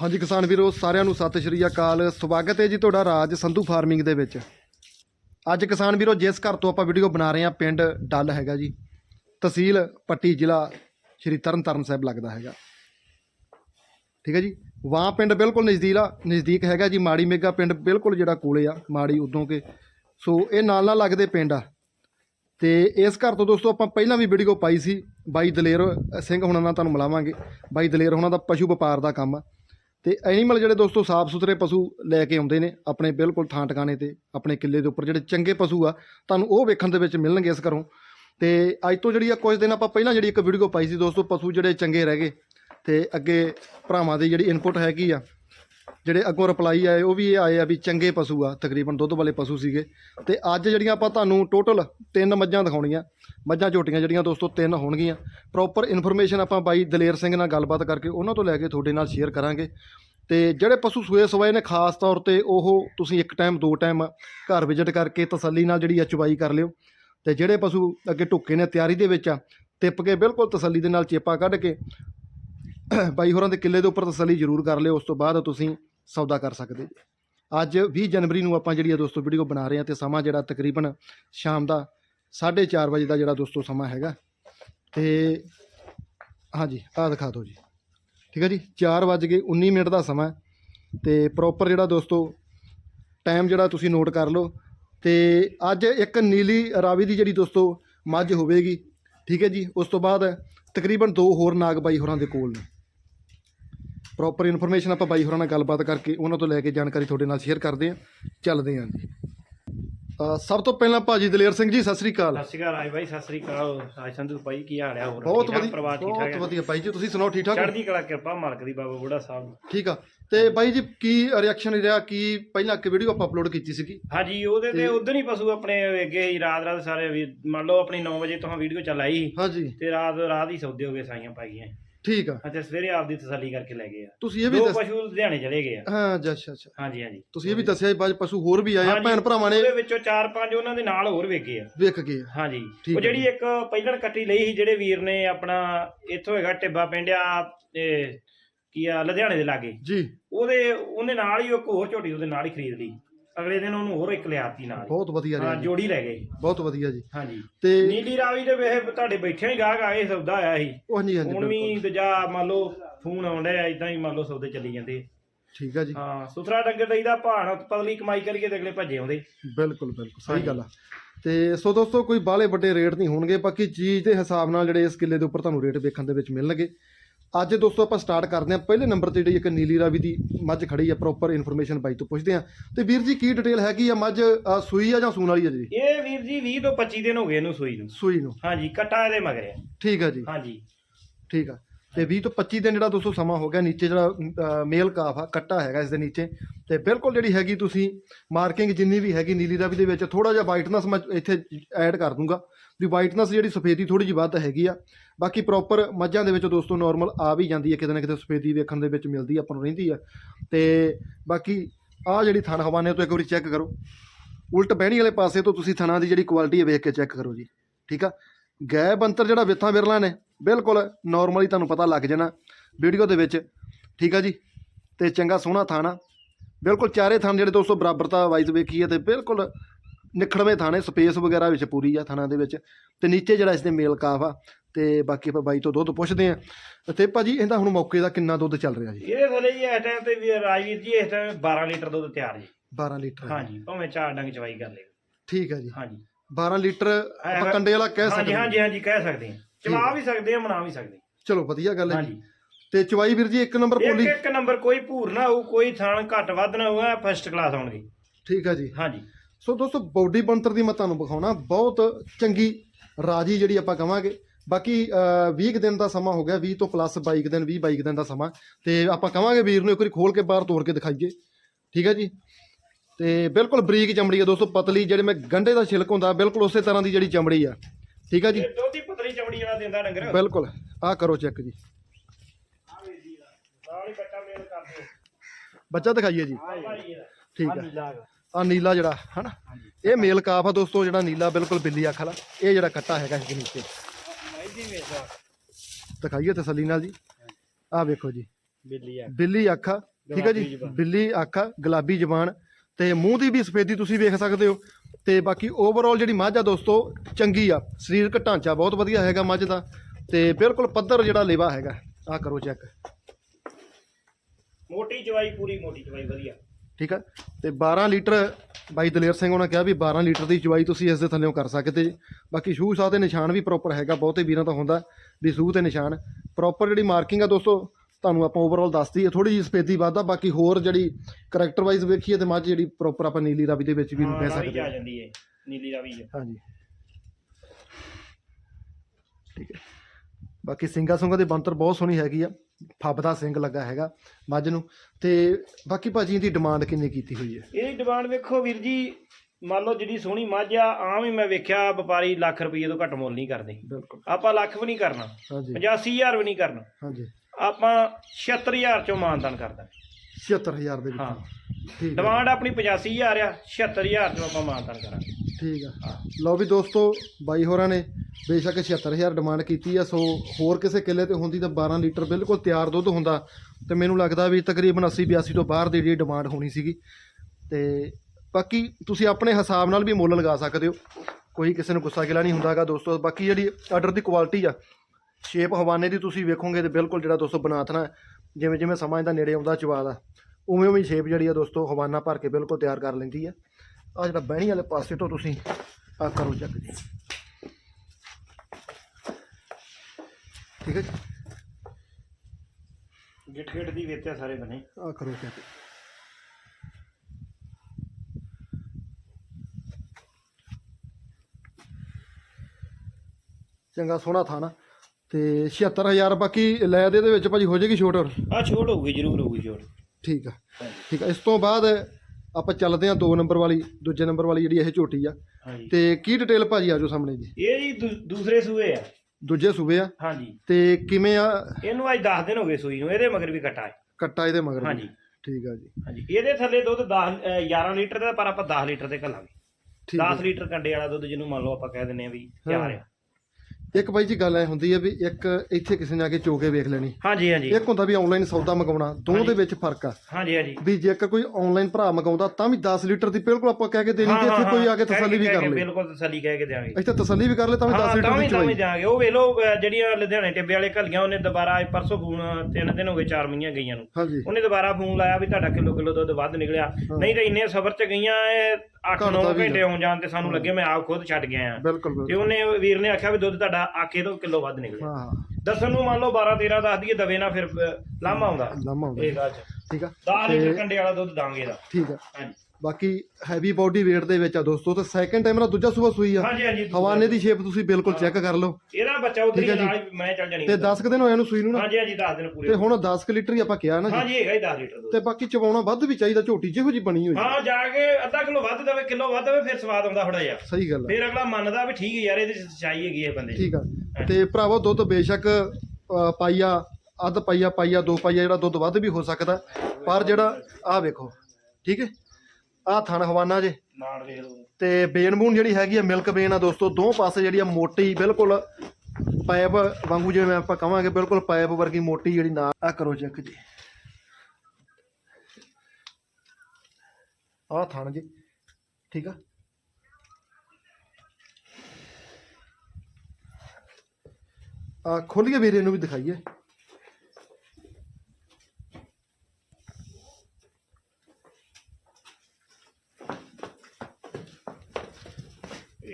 ਹਾਂਜੀ ਕਿਸਾਨ ਵੀਰੋ, ਸਾਰਿਆਂ ਨੂੰ ਸਤਿ ਸ਼੍ਰੀ ਅਕਾਲ। ਸਵਾਗਤ ਹੈ ਜੀ ਤੁਹਾਡਾ ਰਾਜ ਸੰਧੂ ਫਾਰਮਿੰਗ ਦੇ ਵਿੱਚ। ਅੱਜ ਕਿਸਾਨ ਵੀਰੋ, ਜਿਸ ਘਰ ਤੋਂ ਆਪਾਂ ਵੀਡੀਓ ਬਣਾ ਰਹੇ ਹਾਂ, ਪਿੰਡ ਡੱਲ ਹੈਗਾ ਜੀ। ਤਹਿਸੀਲ ਪੱਟੀ ਜ਼ਿਲ੍ਹਾ ਸ਼੍ਰੀ ਤਰਨਤਾਰਨ ਸਾਹਿਬ ਲੱਗਦਾ ਹੈਗਾ। ਠੀਕ ਹੈ ਜੀ? ਵਾਂ ਪਿੰਡ ਬਿਲਕੁਲ ਨਜ਼ਦੀਕ ਆ, ਨਜ਼ਦੀਕ ਹੈਗਾ ਜੀ, ਮਾੜੀ ਮੇਗਾ ਪਿੰਡ ਬਿਲਕੁਲ ਜਿਹੜਾ ਕੋਲੇ ਆ, ਮਾੜੀ ਉਦੋਂ ਕੇ। ਸੋ ਇਹ ਨਾਲ ਨਾਲ ਲੱਗਦੇ ਪਿੰਡ ਆ। ਤੇ ਇਸ ਘਰ ਤੋਂ ਦੋਸਤੋ, ਆਪਾਂ ਪਹਿਲਾਂ ਵੀ ਵੀਡੀਓ ਪਾਈ ਸੀ, ਬਾਈ ਦਲੇਰ ਸਿੰਘ ਹੁਣਾਂ ਨਾਲ ਤੁਹਾਨੂੰ ਮਿਲਾਵਾਂਗੇ। ਬਾਈ ਦਲੇਰ ਹੁਣਾਂ ਦਾ ਪਸ਼ੂ ਵਪਾਰ ਦਾ ਕੰਮ ਆ। ਤੇ ਐਨੀਮਲ ਜਿਹੜੇ ਦੋਸਤੋ ਸਾਫ਼ ਸੁਥਰੇ ਪਸ਼ੂ ਲੈ ਕੇ ਆਉਂਦੇ ਨੇ ਆਪਣੇ ਬਿਲਕੁਲ ਥਾਂ ਟਿਕਾਣੇ ਤੇ, ਆਪਣੇ ਕਿੱਲੇ ਦੇ ਉੱਪਰ ਜਿਹੜੇ ਚੰਗੇ ਪਸ਼ੂ ਆ, ਤੁਹਾਨੂੰ ਉਹ ਵੇਖਣ ਦੇ ਵਿੱਚ ਮਿਲਣਗੇ ਇਸ ਘਰੋਂ। ਤੇ ਅੱਜ ਤੋਂ ਜਿਹੜੀ ਆ ਕੁਝ ਦਿਨ ਆਪਾਂ ਪਹਿਲਾਂ ਜਿਹੜੀ ਇੱਕ ਵੀਡੀਓ ਪਾਈ ਸੀ ਦੋਸਤੋ, ਪਸ਼ੂ ਜਿਹੜੇ ਚੰਗੇ ਰਹਿ ਗਏ ਤੇ ਅੱਗੇ ਭਰਾਵਾਂ ਦੀ ਜਿਹੜੀ ਇਨਪੁਟ ਹੈਗੀ ਆ ਜਿਹੜੇ ਅੱਗੋਂ ਰਿਪਲਾਈ ਆਏ, ਉਹ ਵੀ ਇਹ ਆਏ ਆ ਵੀ ਚੰਗੇ ਪਸ਼ੂ ਆ, ਤਕਰੀਬਨ ਦੁੱਧ ਵਾਲੇ ਪਸ਼ੂ ਸੀਗੇ। ਤੇ ਅੱਜ ਜਿਹੜੀਆਂ ਆਪਾਂ ਤੁਹਾਨੂੰ ਟੋਟਲ ਤਿੰਨ ਮੱਝਾਂ ਦਿਖਾਉਣੀਆਂ, ਮੱਝਾਂ ਝੋਟੀਆਂ ਜਿਹੜੀਆਂ ਦੋਸਤੋ ਤਿੰਨ ਹੋਣਗੀਆਂ। ਪ੍ਰੋਪਰ ਇਨਫੋਰਮੇਸ਼ਨ ਆਪਾਂ ਬਾਈ ਦਲੇਰ ਸਿੰਘ ਨਾਲ ਗੱਲਬਾਤ ਕਰਕੇ ਉਹਨਾਂ ਤੋਂ ਲੈ ਕੇ ਤੁਹਾਡੇ ਨਾਲ ਸ਼ੇਅਰ ਕਰਾਂਗੇ। ਤੇ ਜਿਹੜੇ ਪਸ਼ੂ ਸੂਏ ਸਵਾਏ ਨੇ, ਖਾਸ ਤੌਰ ਤੇ ਉਹ ਤੁਸੀਂ ਇੱਕ ਟਾਈਮ ਦੋ ਟਾਈਮ ਘਰ ਵਿਜ਼ਿਟ ਕਰਕੇ ਤਸੱਲੀ ਨਾਲ ਜਿਹੜੀ ਆ ਚੁਬਾਈ ਕਰ ਲਿਓ। ਤੇ ਜਿਹੜੇ ਪਸ਼ੂ ਅੱਗੇ ਢੁੱਕੇ ਨੇ ਤਿਆਰੀ ਦੇ ਵਿੱਚ ਆ ਤਿੱਪ ਕੇ ਬਿਲਕੁਲ ਤਸੱਲੀ ਦੇ ਨਾਲ ਚੇਪਾ ਕੱਢ ਕੇ ਬਾਈ ਹੋਰਾਂ ਦੇ ਕਿੱਲੇ ਦੇ ਉੱਪਰ ਤਸੱਲੀ ਜ਼ਰੂਰ ਕਰ ਲਿਓ, ਉਸ ਤੋਂ ਬਾਅਦ ਤੁਸੀਂ ਸੌਦਾ ਕਰ ਸਕਦੇ ਜੀ। ਅੱਜ 20 ਜਨਵਰੀ ਨੂੰ ਆਪਾਂ ਜਿਹੜੀ ਆ ਦੋਸਤੋ ਵੀਡੀਓ ਬਣਾ ਰਹੇ ਹਾਂ ਤੇ ਸਮਾਂ ਜਿਹੜਾ ਤਕਰੀਬਨ ਸ਼ਾਮ ਦਾ 4:30 ਵਜੇ ਦਾ ਜਿਹੜਾ ਦੋਸਤੋ ਸਮਾਂ ਹੈਗਾ। ਤੇ ਹਾਂਜੀ ਆ ਦਿਖਾ ਦਿਓ ਜੀ। ਠੀਕ ਹੈ ਜੀ 4 ਵੱਜ ਕੇ 19 ਮਿੰਟ ਦਾ ਸਮਾਂ ਹੈ ਤੇ ਪ੍ਰੋਪਰ ਜਿਹੜਾ ਦੋਸਤੋ ਟਾਈਮ ਜਿਹੜਾ ਤੁਸੀਂ ਨੋਟ ਕਰ ਲਓ। ਤੇ ਅੱਜ ਇੱਕ ਨੀਲੀ ਰਾਵੀ ਦੀ ਜਿਹੜੀ ਦੋਸਤੋ ਮੱਝ ਹੋਵੇਗੀ। ਠੀਕ ਹੈ ਜੀ, ਉਸ ਤੋਂ ਬਾਅਦ ਤਕਰੀਬਨ ਦੋ ਹੋਰ ਨਾਗ ਬਾਈ ਹੋਰਾਂ ਦੇ ਕੋਲ ਨੇ। ਪ੍ਰੋਪਰ ਇਨਫੋਰਮੇਸ਼ਨ ਆਪਾਂ ਬਾਈ ਹੋਰਾਂ ਨਾਲ ਗੱਲਬਾਤ ਕਰਕੇ ਉਹਨਾਂ ਤੋਂ ਲੈ ਕੇ ਜਾਣਕਾਰੀ ਤੁਹਾਡੇ ਨਾਲ ਸ਼ੇਅਰ ਕਰਦੇ ਹਾਂ। ਚੱਲਦੇ ਹਾਂ ਜੀ। ਸਭ ਤੋਂ ਪਹਿਲਾਂ ਭਾਜੀ ਦਲੇਰ ਸਿੰਘ ਜੀ ਸਤਿ ਸ੍ਰੀ ਅਕਾਲ। ਸਤਿ ਸ਼੍ਰੀ ਅਕਾਲ ਰਾਜ ਭਾਈ ਸਤਿ ਸ਼੍ਰੀ ਅਕਾਲ। ਰਾਜ ਸੰਧੂ ਭਾਈ ਕੀ ਹਾਲ ਆ ਹੋਰ? ਬਹੁਤ? ਵਧੀਆ ਬਹੁਤ ਹੈ ਵਧੀਆ ਭਾਈ ਜੀ ਤੁਸੀਂ ਸੁਣਾਓ ਠੀਕ ਠਾਕ ਹੋ? ਚੜ੍ਹਦੀ ਕਲਾ ਕਿਰਪਾ ਮਾਲਕ ਦੀ ਬਾਬਾ ਬੁੱਢਾ ਸਾਹਿਬ ਠੀਕ ਆ। ਤੇ ਬਾਈ ਜੀ ਕੀ ਰਿਐਕਸ਼ਨ ਰਿਹਾ? ਕੀ ਪਹਿਲਾਂ ਇੱਕ ਵੀਡੀਓ ਆਪਾਂ ਅਪਲੋਡ ਕੀਤੀ ਸੀਗੀ? ਹਾਂਜੀ ਉਹਦੇ ਤੇ ਉਦੋਂ ਹੀ ਪਸ਼ੂ ਆਪਣੇ ਵੇਗੇ ਸੀ ਰਾਤ ਰਾਤ ਸਾਰੇ ਮੰਨ ਲਓ ਆਪਣੀ 9 ਵਜੇ ਤੋਂ ਵੀਡੀਓ ਚੱਲ ਆਈ ਸੀ। ਹਾਂਜੀ। ਤੇ ਰਾਤ ਰਾਤ ਹੀ ਸੌਦੇ ਹੋ ਗਏ ਸਾਈਆਂ ਪਾਈਆਂ। ਠੀਕ ਆ। ਅਤੇ ਸਵੇਰੇ ਆਪਦੀ ਤਸੱਲੀ ਕਰਕੇ ਲੈ ਗਏ ਆ। ਤੁਸੀਂ ਇਹ ਵੀ ਦੋ ਦੱਸ ਪਸ਼ੂ ਲੁਧਿਆਣੇ ਚਲੇ ਗਏ ਆ। ਹਾਂ ਜੀ, ਅੱਛਾ ਅੱਛਾ। ਹਾਂਜੀ ਹਾਂਜੀ। ਤੁਸੀਂ ਇਹ ਵੀ ਦੱਸਿਆ ਬਾਜ ਪਸ਼ੂ ਹੋਰ ਵੀ ਆਏ ਆ ਹਾਂਜੀ, ਭੈਣ ਭਰਾਵਾਂ ਨੇ ਉਹਦੇ ਵਿੱਚੋਂ ਚਾਰ ਪੰਜ ਉਹਨਾਂ ਦੇ ਨਾਲ ਹੋਰ ਵੇਗੇ ਆ। ਵੇਖ ਗਏ ਆ। ਹਾਂਜੀ। ਠੀਕ ਉਹ ਹੈ ਜਿਹੜੀ ਇੱਕ ਪਹਿਲਣ ਕੱਟੀ ਲਈ ਸੀ ਜਿਹੜੇ ਵੀਰ ਨੇ ਆਪਣਾ ਇੱਥੋਂ ਹੈਗਾ ਟਿੱਬਾ ਪਿੰਡਿਆ ਇਹ ਕੀ ਆ ਲੁਧਿਆਣੇ ਦੇ ਲਾਗੇ। ਜੀ। ਉਹਦੇ ਉਹਨੇ ਨਾਲ ਹੀ ਇੱਕ ਹੋਰ ਝੋਟੀ ਉਹਦੇ ਨਾਲ ਹੀ ਖਰੀਦ ਲਈ। ਅਗਲੇ ਦਿਨ ਉਹਨੂੰ ਹੋਰ ਇੱਕ ਲਿਆਤੀ ਨਾਲ ਹੀ। ਬਹੁਤ ਵਧੀਆ ਹਾਂ ਜੀ। ਜੋੜੀ ਲੈ ਗਏ ਬਹੁਤ ਵਧੀਆ ਜੀ। ਹਾਂਜੀ। ਤੇ ਨੀਲੀ ਰਾਵੀ ਦੇ ਵੇਖ ਤੁਹਾਡੇ ਬੈਠੇ ਹੀ ਗਾਹਕ ਆਏ ਸੌਦਾ ਆਇਆ ਸੀ। ਉਹ ਹਾਂਜੀ ਹਾਂਜੀ ਹੁਣ ਵੀ ਬਿਲਕੁਲ। ਦੂਜਾ ਮੰਨ ਲਓ ਫੋਨ ਆਉਂਦੇ ਆ ਇਦਾਂ ਹੀ ਮੰਨ ਲਓ ਸੌਦੇ ਚੱਲੀ ਜਾਂਦੇ। ਠੀਕ ਆ ਜੀ। ਹਾਂ ਸੁਥਰਾ ਡੰਗਰ ਦਈਦਾ ਭਾਣ ਪਤਲੀ ਕਮਾਈ ਕਰੀਏ ਤੇ ਅਗਲੇ ਭੱਜੇ ਆਉਂਦੇ। ਬਿਲਕੁਲ ਬਿਲਕੁਲ ਸਹੀ। ਗੱਲ ਆ। ਤੇ ਸੋ ਦੋਸਤੋ ਕੋਈ ਬਾਹਲੇ ਵੱਡੇ ਰੇਟ ਨਹੀਂ ਹੋਣਗੇ ਬਾਕੀ ਚੀਜ਼ ਦੇ ਹਿਸਾਬ ਨਾਲ ਜਿਹੜੇ ਇਸ ਕਿੱਲੇ ਦੇ ਉੱਪਰ ਤੁਹਾਨੂੰ ਰੇਟ ਵੇਖਣ ਦੇ ਵਿੱਚ ਮਿਲਣਗੇ। ਅੱਜ ਦੋਸਤੋ ਆਪਾਂ ਸਟਾਰਟ ਕਰਦੇ ਹਾਂ। ਪਹਿਲੇ ਨੰਬਰ ਤੇ ਜਿਹੜੀ ਇੱਕ ਨੀਲੀ ਰਾਵੀ ਦੀ ਮੱਝ ਖੜੀ ਆ ਪ੍ਰੋਪਰ ਇਨਫੋਰਮੇਸ਼ਨ ਬਾਈ ਤੋਂ ਪੁੱਛਦੇ ਹਾਂ। ਤੇ ਵੀਰ ਜੀ ਕੀ ਡਿਟੇਲ ਹੈਗੀ ਆ ਮੱਝ ਅ, ਸੂਈ ਆ ਜਾਂ ਸੂਣ ਵਾਲੀ ਆ ਜੀ? ਇਹ ਵੀਰ ਜੀ 20 ਤੋਂ 25 ਦਿਨ ਹੋ ਗਏ ਇਹਨੂੰ ਸੂਈ ਨੂੰ। ਸੂਈ ਨੂੰ। ਹਾਂਜੀ ਕੱਟਾ ਇਹਦੇ ਮਗਰੇ ਠੀਕ ਆ ਜੀ। ਹਾਂਜੀ। ਠੀਕ ਆ। ਤੇ 20 ਤੋਂ 25 ਦਿਨ ਜਿਹੜਾ ਦੋਸਤੋ ਸਮਾਂ ਹੋ ਗਿਆ ਨੀਚੇ ਜਿਹੜਾ ਮੇਲ ਕਾਫ ਆ ਕੱਟਾ ਹੈਗਾ ਇਸ ਦੇ ਨੀਚੇ। ਤੇ ਬਿਲਕੁਲ ਜਿਹੜੀ ਹੈਗੀ ਤੁਸੀਂ ਮਾਰਕਿੰਗ ਜਿੰਨੀ ਵੀ ਹੈਗੀ ਨੀਲੀ ਰਾਵੀ ਦੇ ਵਿੱਚ ਥੋੜਾ ਜਿਹਾ ਵਾਈਟਨੈਸ ਮੈਂ ਇੱਥੇ ਐਡ ਕਰ ਦੂੰਗਾ। ਵੀ ਵਾਈਟਨੈਸ ਜਿਹੜੀ ਸਫੇਦੀ ਥੋੜੀ ਜਿਹੀ ਵੱਧ ਹੈਗੀ ਆ। ਬਾਕੀ ਪ੍ਰੋਪਰ ਮੱਝਾਂ ਦੇ ਵਿੱਚ ਦੋਸਤੋ ਨਾਰਮਲ ਆ ਵੀ ਜਾਂਦੀ ਹੈ ਕਿਤੇ ਨਾ ਕਿਤੇ ਸਫੇਦੀ ਵੇਖਣ ਦੇ ਵਿੱਚ ਮਿਲਦੀ ਆਪਾਂ ਨੂੰ ਰਹਿੰਦੀ ਆ। ਤੇ ਬਾਕੀ ਆ ਜਿਹੜੀ ਥਣ ਹਵਾਨੇ ਤੋਂ ਇੱਕ ਵਾਰੀ ਚੈੱਕ ਕਰੋ। ਉਲਟ ਬਹਿਣੀ ਵਾਲੇ ਪਾਸੇ ਤੋਂ ਤੁਸੀਂ ਥਣਾਂ ਦੀ ਜਿਹੜੀ ਕੁਆਲਿਟੀ ਹੈ ਵੇਖ ਕੇ ਚੈੱਕ ਕਰੋ ਜੀ। ਠੀਕ ਆ? ਗੈਬ ਅੰਤਰ ਜਿਹੜਾ ਵਿੱਥਾਂ ਵਿਰਲਾ ਨੇ, ਬਿਲਕੁਲ ਨਾਰਮਲੀ ਤੁਹਾਨੂੰ ਪਤਾ ਲੱਗ ਜਾਣਾ ਵੀਡੀਓ ਦੇ ਵਿੱਚ। ਠੀਕ ਆ ਜੀ? ਤੇ ਚੰਗਾ ਸੋਹਣਾ ਥਾਣਾ ਬਿਲਕੁਲ ਚਾਰੇ ਥਾਂ ਜਿਹੜੇ ਦੋਸਤੋ ਬਰਾਬਰਤਾ ਵਾਈਜ਼ ਵੇਖੀ ਹੈ ਤੇ ਬਿਲਕੁਲ ਨਿਖੜਵੇਂ ਥਾਣੇ ਸਪੇਸ ਵਗੈਰਾ ਵਿੱਚ ਪੂਰੀ ਆ ਥਾਣਾ ਦੇ ਵਿੱਚ ਤੇ ਨੀਚੇ ਜਿਹੜਾ ਇਸ ਦੇ ਮੇਲ ਕਾਫ ਆ ਤੇ ਬਾਕੀ ਆਪਾਂ ਬਾਈ ਤੋਂ ਦੁੱਧ ਪੁੱਛਦੇ ਆ। ਤੇ ਭਾਜੀ ਇਹਦਾ ਹੁਣ ਮੌਕੇ ਦਾ ਕਿੰਨਾ ਦੁੱਧ ਚੱਲ ਰਿਹਾ ਜੀ? ਇਹਦੇ ਥੱਲੇ ਜੀ ਇਸ ਟਾਈਮ ਤੇ ਵੀ ਰਾਜਵੀਰ ਜੀ ਇਸ ਟਾਈਮ 12 ਲੀਟਰ ਦੁੱਧ ਤਿਆਰ ਜੀ। 12 ਲੀਟਰ। ਹਾਂਜੀ ਭਾਵੇਂ ਚਾਰ ਡੰਗ ਚਵਾਈ ਕਰ ਲੇ ਠੀਕ ਹੈ ਜੀ। ਹਾਂਜੀ। 12 ਲੀਟਰ ਆਪਾਂ ਕੰਡੇ ਵਾਲਾ ਕਹਿ ਸਕਦੇ ਹਾਂ। ਹਾਂਜੀ ਹਾਂਜੀ ਕਹਿ ਸਕਦੇ ਹਾਂ। ਚਵਾ ਵੀ ਸਕਦੇ ਹਾਂ ਮਨਾ ਵੀ ਸਕਦੇ। ਚਲੋ ਵਧੀਆ ਗੱਲ ਹੈ ਜੀ। ਹਾਂਜੀ। ਤੇ ਚਵਾਈ ਵੀਰ ਜੀ ਇੱਕ ਨੰਬਰ ਇੱਕ ਪੋਲੀ ਇੱਕ ਨੰਬਰ ਕੋਈ ਭੂਰ ਨਾ ਹੋਊ ਕੋਈ ਥਾਣ ਘੱਟ ਵੱਧ ਨਾ ਹੋਊਗਾ ਫਸਟ ਕਲਾਸ ਆਉਣਗੇ। ਠੀਕ ਹੈ ਜੀ। ਹਾਂਜੀ। ਸੋ ਦੋਸਤੋ ਬਾਡੀ ਬਣਤਰ ਦੀ ਮੈਂ ਤੁਹਾਨੂੰ ਵਿਖਾਉਣਾ ਬਹੁਤ ਚੰਗੀ ਰਾਜੀ ਜਿਹੜੀ ਆਪਾਂ ਕਵਾਂਗੇ। ਬਾਕੀ ਅਹ, 20 ਕੁ ਦਿਨ ਦਾ ਸਮਾਂ ਹੋ ਗਿਆ 20 ਤੋਂ ਪਲੱਸ 22 ਕੁ ਦਿਨ 20 22 ਕੁ ਦਿਨ ਦਾ ਸਮਾਂ। ਤੇ ਆਪਾਂ ਕਵਾਂਗੇ ਵੀਰ ਨੂੰ ਇੱਕ ਵਾਰੀ ਖੋਲ ਕੇ ਬਾਹਰ ਤੋੜ ਕੇ ਦਿਖਾਈਏ। ਠੀਕ ਹੈ ਜੀ? ਤੇ ਬਿਲਕੁਲ ਬਰੀਕ ਚਮੜੀ ਆ ਦੋਸਤੋ ਪਤਲੀ ਜਿਹੜੇ ਮੈਂ ਗੰਡੇ ਦਾ ਛਿਲਕ ਹੁੰਦਾ ਬਿਲਕੁਲ ਉਸੇ ਤਰ੍ਹਾਂ ਦੀ ਜਿਹੜੀ ਚਮੜੀ ਆ। ਠੀਕ ਹੈ ਜੀ? ਦੋਧੀ ਪਤਲੀ ਚਮੜੀ ਜਿਹੜਾ ਦਿੰਦਾ ਡੰਗਰ। ਬਿਲਕੁਲ। ਆਹ ਕਰੋ ਚੈੱਕ ਜੀ। ਨਾਲ ਹੀ ਬੱਟਾ ਮੇਲ ਕਰ ਦਿਓ। ਬੱਚਾ ਦਿਖਾਈਏ ਜੀ। ਆ ਠੀਕ ਆ ਆ ਨੀਲਾ ਜਿਹੜਾ ਹਨਾ? ਇਹ ਮੇਲ ਕਾਫ ਆ ਦੋਸਤੋ ਜਿਹੜਾ ਨੀਲਾ ਬਿਲਕੁਲ ਬਿੱਲੀ ਅੱਖ ਵਾਲਾ। ਇਹ ਜਿਹੜਾ ਕੱਟਾ ਹੈਗਾ ਇਸ ਦੇ ਨੀਚੇ। ਦਿਖਾਈਏ ਤਸੱਲੀ ਨਾਲ ਜੀ। ਆਹ ਵੇਖੋ ਜੀ। ਬਿੱਲੀ ਆ ਬਿੱਲੀ ਅੱਖ ਆ ਠੀਕ ਹੈ ਜੀ। ਬਿੱਲੀ ਅੱਖ ਆ, ਗੁਲਾਬੀ ਜ਼ਬਾਨ। ਤੇ ਮੂੰਹ ਦੀ ਵੀ ਸਫੇਦੀ ਤੁਸੀਂ ਵੇਖ ਸਕਦੇ ਹੋ। ਤੇ ਬਾਕੀ ਓਵਰਆਲ ਜਿਹੜੀ ਮੱਝ ਆ ਦੋਸਤੋ ਚੰਗੀ ਆ। ਸਰੀਰਕ ਢਾਂਚਾ ਬਹੁਤ ਵਧੀਆ ਹੈਗਾ ਮੱਝ ਦਾ। ਤੇ ਬਿਲਕੁਲ ਪੱਧਰ ਜਿਹੜਾ ਲੇਵਾ ਹੈਗਾ ਆ ਕਰੋ ਚੈੱਕ। ਮੋਟੀ ਚਵਾਈ ਪੂਰੀ ਮੋਟੀ ਚਵਾਈ ਵਧੀਆ। ਠੀਕ ਆ? ਤੇ 12 ਲੀਟਰ ਬਾਈ ਦਲੇਰ ਸਿੰਘ ਉਹਨਾਂ ਕਿਹਾ ਵੀ 12 ਲੀਟਰ ਦੀ ਚਵਾਈ ਤੁਸੀਂ ਇਸ ਦੇ ਥੱਲੇੋਂ ਕਰ ਸਕਦੇ। ਜੀ ਬਾਕੀ ਸ਼ੂ ਸਾਹ ਦੇ ਨਿਸ਼ਾਨ ਵੀ ਪ੍ਰੋਪਰ ਹੈਗਾ ਬਹੁਤੇ ਵੀਰਾਂ ਤਾਂ ਹੁੰਦਾ ਵੀ ਸੂਹ ਤੇ ਨਿਸ਼ਾਨ। ਪ੍ਰੋਪਰ ਜਿਹੜੀ ਮਾਰਕਿੰਗ ਆ ਦੋਸਤੋ ਤੁਹਾਨੂੰ ਆਪਾਂ ਓਵਰਆਲ ਦੱਸਦੀ ਹੈ ਥੋੜੀ ਜਿਹੀ ਸਪੇਦੀ ਵਾਧਾ ਬਾਕੀ ਹੋਰ ਜਿਹੜੀ ਕਰੈਕਟਰ ਵਾਈਜ਼ ਵੇਖੀਏ ਤੇ ਮੱਝ ਜਿਹੜੀ ਪ੍ਰੋਪਰ ਆਪਾਂ ਨੀਲੀ ਰਾਵੀ ਦੇ ਵਿੱਚ ਵੀ ਹਾਂ ਰਾਵੀ ਸਕਦੇ ਚ ਆ। ਹਾਂ ਜਾਂਦੀ ਹੈ ਨੀਲੀ ਰਾਵੀ ਹਾਂਜੀ। ਠੀਕ ਹੈ ਬਾਕੀ ਸਿੰਗਾ ਸੁੰਗਾ ਦੀ ਬੰਤਰ ਬਹੁਤ ਸੋਹਣੀ ਹੈਗੀ ਆ। ਫੱਬ ਦਾ ਸਿੰਘ ਲੱਗਾ ਹੈਗਾ ਮੱਝ ਨੂੰ। ਤੇ ਬਾਕੀ ਭਾਜੀ ਇਹਦੀ ਡਿਮਾਂਡ ਕਿੰਨੀ ਕੀਤੀ ਹੋਈ ਹੈ? ਇਹਦੀ ਡਿਮਾਂਡ ਵੇਖੋ ਵੀਰ ਜੀ ਮੰਨ ਲਓ ਜਿਹੜੀ ਸੋਹਣੀ ਮੱਝ ਆ ਆਮ ਹੀ ਮੈਂ ਵੇਖਿਆ ਵਪਾਰੀ ਲੱਖ ਰੁਪਏ ਤੋਂ ਘੱਟ ਮੁੱਲ ਨਹੀਂ ਕਰਦੇ। ਬਿਲਕੁਲ। ਆਪਾਂ ਲੱਖ ਵੀ ਨਹੀਂ ਕਰਨਾ ਹਾਂਜੀ। 85000 ਵੀ ਨਹੀਂ ਕਰਨਾ। ਹਾਂਜੀ। ਆਪਾਂ 76000 ਚੋਂ ਮਾਨਦਾਨ ਕਰਦਾ। 76000 ਦੇ ਵਿੱਚ। ਹੈ। ਡਿਮਾਂਡ ਆਪਣੀ 85000 ਆ 76000 ਚੋਂ ਆਪਾਂ ਮਾਨਦਾਨ ਕਰਾਂਗੇ। ਠੀਕ ਆ। ਲਓ ਵੀ ਦੋਸਤੋ ਬਾਈ ਹੋਰਾਂ ਨੇ ਬੇਸ਼ੱਕ 76000 ਡਿਮਾਂਡ ਕੀਤੀ ਆ ਸੋ ਹੋਰ ਕਿਸੇ ਕਿੱਲੇ ਤੇ ਹੁੰਦੀ ਤਾਂ 12 ਲੀਟਰ ਬਿਲਕੁਲ ਤਿਆਰ ਦੁੱਧ ਹੁੰਦਾ। ਤੇ ਮੈਨੂੰ ਲੱਗਦਾ ਵੀ ਤਕਰੀਬਨ 80 82 ਤੋਂ ਬਾਹਰ ਦੀ ਜਿਹੜੀ ਡਿਮਾਂਡ ਹੋਣੀ ਸੀਗੀ। ਤੇ ਬਾਕੀ ਤੁਸੀਂ ਆਪਣੇ ਹਿਸਾਬ ਨਾਲ ਵੀ ਮੁੱਲ ਲਗਾ ਸਕਦੇ ਹੋ। ਕੋਈ ਕਿਸੇ ਨੂੰ ਗੁੱਸਾ ਗਿਲਾ ਨਹੀਂ ਹੁੰਦਾਗਾ ਦੋਸਤੋ। ਬਾਕੀ ਜਿਹੜੀ ਆਰਡਰ ਦੀ ਕੁਆਲਿਟੀ ਆ ਸ਼ੇਪ ਹਵਾਨੇ ਦੀ ਤੁਸੀਂ ਵੇਖੋਗੇ ਤੇ ਬਿਲਕੁਲ ਜਿਹੜਾ ਦੋਸਤੋ ਬਣਾਤਨਾ ਜਿਵੇਂ ਜਿਵੇਂ ਸਮਾਂ ਇਹਦਾ ਨੇੜੇ ਆਉਂਦਾ ਚਵਾ ਦਾ ਉਵੇਂ ਉਵੇਂ ਸ਼ੇਪ ਜਿਹੜੀ ਆ ਦੋਸਤੋ ਹਵਾਨਾ ਭਰ ਕੇ ਬਿਲਕੁਲ ਤਿਆਰ ਕਰ ਲੈਂਦੀ ਆ। ਆ ਜਿਹੜਾ ਬਹਿਣੀ ਵਾਲੇ ਪਾਸੇ ਤੋਂ ਤੁਸੀਂ ਆ ਕਰੋ ਚੱਕ ਜੀ ਠੀਕ ਹੈ ਗਿੱਟ ਗਿੱਟ ਦੀ ਵੇਚਿਆ ਸਾਰੇ ਬਣੇ। ਆ ਕਰੋ ਚੱਕ ਚੰਗਾ ਸੋਹਣਾ ਥਾਣਾ ਤੇ 76000 ਬਾਕੀ ਲੈ ਦੇ ਦੇ ਵਿੱਚ ਭਾਜੀ ਹੋ ਜਾਏਗੀ ਛੋਟ ਹੋਰ? ਆ ਛੋਟ ਹੋਊਗੀ ਜ਼ਰੂਰ ਹੋਊਗੀ ਛੋਟ। ਠੀਕ ਆ। ਠੀਕ ਆ। ਇਸ ਤੋਂ ਬਾਅਦ ਆਪਾਂ ਚੱਲਦੇ ਆ 2 ਨੰਬਰ ਵਾਲੀ ਦੂਜੇ ਨੰਬਰ ਵਾਲੀ ਜਿਹੜੀ ਇਹ ਝੋਟੀ ਆ। ਹਾਂਜੀ। ਤੇ ਕੀ ਡਿਟੇਲ ਭਾਜੀ ਆਜੋ ਸਾਹਮਣੇ ਜੀ? ਇਹ ਜੀ ਦੂ- ਦੂਸਰੇ ਸੂਏ ਆ। ਦੂਜੇ ਸੂਬੇ ਆ। ਹਾਂਜੀ। ਤੇ ਕਿਵੇਂ ਆ? ਇਹਨੂੰ ਅੱਜ 10 ਦਿਨ ਹੋ ਗਏ ਸੂਈ ਨੂੰ। ਇਹਦੇ ਮਗਰ ਵੀ ਕੱਟਾ ਹੈ। ਕੱਟਾ ਇਹਦੇ ਮਗਰ ਵੀ। ਹਾਂਜੀ। ਠੀਕ ਆ ਜੀ। ਹਾਂਜੀ। ਇਹਦੇ ਥੱਲੇ ਦੁੱਧ 10 ਅ, 11 ਲੀਟਰ ਦਾ ਪਰ ਆਪਾਂ 10 ਲੀਟਰ ਦੇ ਘੱਲਾਂਗੇ। ਠੀਕ ਆ। 10 ਲੀਟਰ ਕੰਡੇ ਵਾਲਾ ਦੁੱਧ ਜਿਹਨੂੰ ਮੰਨ ਲਓ ਆਪਾਂ ਕਹਿ ਦਿੰਨੇ ਆ ਵੀ ਤਿਆਰ ਆ। ਇੱਕ ਬਾਈ ਜੀ ਗੱਲ ਐ ਹੁੰਦੀ ਹੈ ਵੀ ਇੱਕ ਇੱਥੇ ਕਿਸੇ ਨੇ ਆ ਕੇ ਚੋਕੇ ਵੇਖ ਲੈਣੀ। ਹਾਂਜੀ ਹਾਂਜੀ। ਇੱਕ ਹੁੰਦਾ ਵੀ ਆਨਲਾਈਨ ਸੌਦਾ ਮੰਗਾਉਣਾ ਦੋਵਾਂ ਦੇ ਵਿੱਚ ਫ਼ਰਕ ਆ। ਹਾਂਜੀ ਹਾਂਜੀ। ਵੀ ਜੇਕਰ ਕੋਈ ਆਨਲਾਈਨ ਭਰਾ ਮੰਗਾਉਂਦਾ ਤਾਂ ਵੀ 10 ਲੀਟਰ ਦੀ ਬਿਲਕੁਲ ਆਪਾਂ ਕਹਿ ਕੇ ਦੇਣੀ ਤੇ ਇੱਥੇ ਕੋਈ ਆ ਕੇ ਤਸੱਲੀ ਵੀ ਕਰ ਲੇ। ਬਿਲਕੁਲ ਤਸੱਲੀ ਕਹਿ ਕੇ ਦੇਵਾਂਗੇ ਇੱਥੇ ਤਸੱਲੀ ਵੀ ਕਰ ਲੈ ਤਾਂ ਵੀ 10 ਹਾਂ ਲੀਟਰ ਦੀ ਵੀ ਤਾਂ ਵੀ ਚੋਈ ਜਾਾਂਗੇ ਉਹ ਵੇਖ ਲਓ ਜਿਹੜੀਆਂ ਲੁਧਿਆਣੇ ਟਿੱਬੇ ਵਾਲੇ ਘੱਲੀਆਂ ਉਹਨੇ ਦੁਬਾਰਾ ਅੱਜ ਪਰਸੋਂ ਫੋਨ ਤਿੰਨ ਦਿਨ ਹੋ ਗਏ ਚਾਰ ਮਹੀਆਂ ਗਈਆਂ ਨੂੰ। ਹਾਂਜੀ। ਉਹਨੇ ਦੁਬਾਰਾ ਫੋਨ ਲਾਇਆ ਵੀ ਤੁਹਾਡਾ ਕਿਲੋ ਕਿਲੋ ਦੁੱਧ ਵੱਧ ਨਿਕਲਿਆ। ਨਹੀਂ ਤਾਂ ਇੰਨੇ ਸਫ਼ਰ ਚ ਗਈਆਂ ਇਹ 8-9 ਘੱਟਦਾ ਵੀ ਘੰਟੇ ਆਉਣ ਜਾਣ ਤੇ ਸਾਨੂੰ ਲੱਗੇ ਮੈਂ ਆਪ ਖੁਦ ਛੱਡ ਗਿਆ ਆ ਤੇ ਉਹਨੇ ਵੀਰ ਨੇ ਆਖਿਆ ਵੀ ਦੁੱਧ ਤੁਹਾਡਾ ਆਖੇ ਤੋਂ ਕਿਲੋ ਵੱਧ ਨਿਕਲਿਆ ਹਾਂ। ਦੱਸਣ ਨੂੰ ਮੰਨ ਲਓ 12 13 ਦੱਸ ਦਈਏ ਦਵੇ ਨਾ ਫਿਰ ਲਾਮਾ ਆਉਂਦਾ। ਲੰਮਾ ਹੁੰਦਾ ਇਹ ਗੱਲ ਚ। ਠੀਕ ਆ। 10 ਲੀਟਰ ਕੰਡੇ ਵਾਲਾ ਦੁੱਧ ਦਾਂਗੇ ਇਹਦਾ। ਠੀਕ ਆ। ਹਾਂਜੀ। ਬਾਕੀ ਹੈਵੀ ਬਾਡੀ weight ਦੇ ਵਿੱਚ ਆ ਦੋਸਤੋ ਤੇ ਸੈਕੰਡ ਟਾਈਮ ਨਾਲ ਦੂਜਾ ਸੂਆ ਸੂਈ ਆ। ਹਾਂਜੀ ਹਾਂਜੀ ਹਵਾਨੇ ਦੀ ਸ਼ੇਪ ਤੁਸੀਂ ਬਿਲਕੁਲ ਚੈੱਕ ਕਰ ਲਓ। ਇਹਦਾ ਬੱਚਾ ਉਧਰ ਹੀ। ਨਾਲ ਮੈਂ ਚੱਲ ਜਾਣੀ ਤੇ 10 ਕੁ ਦਿਨ ਹੋਏ ਨੂੰ ਸੂਈ ਨੂੰ ਨਾ। ਹਾਂਜੀ ਹਾਂਜੀ 10 ਦਿਨ ਪੂਰੇ ਤੇ ਹੁਣ 10 ਕੁ ਲੀਟਰ ਹੀ ਆਪਾਂ ਕਿਹਾ ਨਾ ਜੀ। ਹਾਂਜੀ ਹੈਗਾ ਹੀ 10 ਲੀਟਰ ਤੇ ਬਾਕੀ ਚਵਾਉਣਾ ਵੱਧ ਵੀ ਚਾਹੀਦਾ ਝੋਟੀ ਜਿਹੋ ਜੀ ਬਣੀ ਹੋਈ। ਹਾਂ ਜਾ ਕੇ ਅੱਧਾ ਕਿਲੋ ਵੱਧ ਦੇਵੇ ਕਿਲੋ ਵੱਧ ਦੇਵੇ ਫਿਰ ਸਵਾਦ ਆਉਂਦਾ ਥੋੜਾ ਜਿਹਾ। ਸਹੀ ਗੱਲ ਫਿਰ ਅਗਲਾ ਮੰਨਦਾ ਵੀ ਠੀਕ ਯਾਰ ਇਹਦੇ ਚ ਸੱਚਾਈ ਹੈਗੀ ਹੈ ਬੰਦੇ ਠੀਕ ਆ। ਤੇ ਭਰਾਵੋ ਦੁੱਧ ਬੇਸ਼ੱਕ ਪਾਈਆ ਅੱਧ ਪਾਈਆ ਪਾਈਆ ਦੋ ਪਾਈਆ ਜਿਹੜਾ ਦੁੱਧ ਵੱਧ ਵੀ ਹੋ ਸਕਦਾ। ਪਰ ਜਿਹੜਾ ਆਹ ਵੇਖੋ ਠੀਕ ਹੈ? ਆਹ ਥਣ ਹਵਾਨਾ ਜੇ। ਨਾਲ ਵੇਖ ਲਓ। ਤੇ ਬੇਨ ਬੂਨ ਜਿਹੜੀ ਹੈਗੀ ਆ ਮਿਲਕ ਬੇਨ ਆ ਦੋਸਤੋ ਦੋ ਪਾਸੇ ਜਿਹੜੀ ਆ ਮੋਟੀ ਬਿਲਕੁਲ ਪਾਈਪ ਵਾਂਗੂ ਜਿਵੇਂ ਆਪਾਂ ਕਵਾਂਗੇ ਬਿਲਕੁਲ ਪਾਈਪ ਵਰਗੀ ਮੋਟੀ ਜਿਹੜੀ ਨਾਲ। ਆ ਕਰੋ ਚੈੱਕ ਜੀ। ਆਹ ਥਣ ਜੀ ਠੀਕ ਆ? ਆ ਖੋਲੀਏ ਵੀਰੇ ਨੂੰ ਵੀ ਦਿਖਾਈਏ।